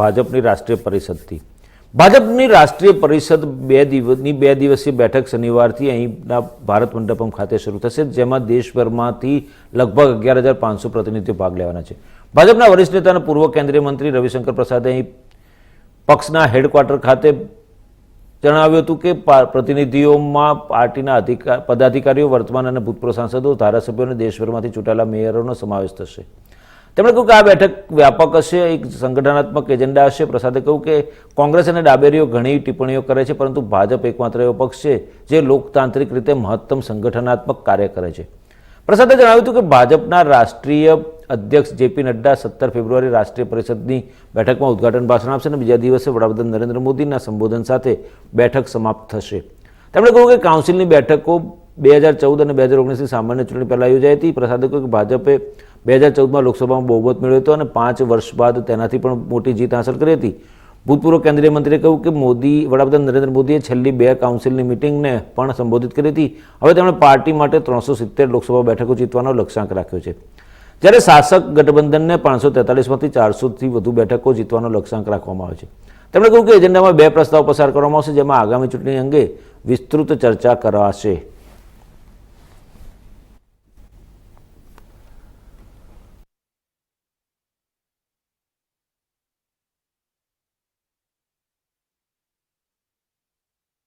ભાજપની રાષ્ટ્રીય પરિષદથી. ભાજપની રાષ્ટ્રીય પરિષદ બે દિવસની, બે દિવસીય બેઠક શનિવારથી અહીંના ભારત મંડપમ ખાતે શરૂ થશે, જેમાં દેશભરમાંથી લગભગ અગિયાર હજાર પાંચસો પ્રતિનિધિઓ ભાગ લેવાના છે. ભાજપના વરિષ્ઠ નેતા અને પૂર્વ કેન્દ્રીય મંત્રી રવિશંકર પ્રસાદે અહીં પક્ષના હેડક્વાર્ટર ખાતે જણાવ્યું હતું કે પ્રતિનિધિઓમાં પાર્ટીના અધિકાર પદાધિકારીઓ, વર્તમાન અને ભૂતપૂર્વ સાંસદો, ધારાસભ્યો અને દેશભરમાંથી ચૂંટાયેલા મેયરોનો સમાવેશ થશે. તેમણે કહ્યું કે આ બેઠક વ્યાપક હશે, એક સંગઠનાત્મક એજન્ડા હશે. પ્રસાદે કહ્યું કે કોંગ્રેસ અને ડાબેરીઓ ઘણી ટિપ્પણીઓ કરે છે, પરંતુ ભાજપ એકમાત્ર એવો પક્ષ છે જે લોકતાંત્રિક રીતે મહત્તમ સંગઠનાત્મક કાર્ય કરે છે. પ્રસાદે જણાવ્યું હતું કે ભાજપના રાષ્ટ્રીય અધ્યક્ષ જેપી નડ્ડા સત્તર ફેબ્રુઆરી રાષ્ટ્રીય પરિષદની બેઠકમાં ઉદઘાટન ભાષણ આપશે અને બીજા દિવસે વડાપ્રધાન નરેન્દ્ર મોદીના સંબોધન સાથે બેઠક સમાપ્ત થશે. તેમણે કહ્યું કે કાઉન્સિલની બેઠકો બે હજાર ચૌદ અને બે હજાર ઓગણીસની સામાન્ય ચૂંટણી પહેલાં યોજાઈ હતી. પ્રસાદે કહ્યું કે ભાજપે બે હજાર ચૌદમાં લોકસભામાં બહુમત મેળવ્યો હતો અને પાંચ વર્ષ બાદ તેનાથી પણ મોટી જીત હાંસલ કરી હતી. ભૂતપૂર્વ કેન્દ્રીય મંત્રીએ કહ્યું કે મોદી, વડાપ્રધાન નરેન્દ્ર મોદીએ છેલ્લી બે કાઉન્સિલની મિટિંગને પણ સંબોધિત કરી હતી. હવે તેમણે પાર્ટી માટે ત્રણસો સિત્તેર લોકસભા બેઠકો જીતવાનો લક્ષ્યાંક રાખ્યો છે. જ્યારે શાસક ગઠબંધનને પાંચસો તેતાલીસમાંથી ચારસોથી વધુ બેઠકો જીતવાનો લક્ષ્યાંક રાખવામાં આવે છે. તેમણે કહ્યું કે એજન્ડામાં બે પ્રસ્તાવ પસાર કરવામાં આવશે, જેમાં આગામી ચૂંટણી અંગે વિસ્તૃત ચર્ચા કરાશે.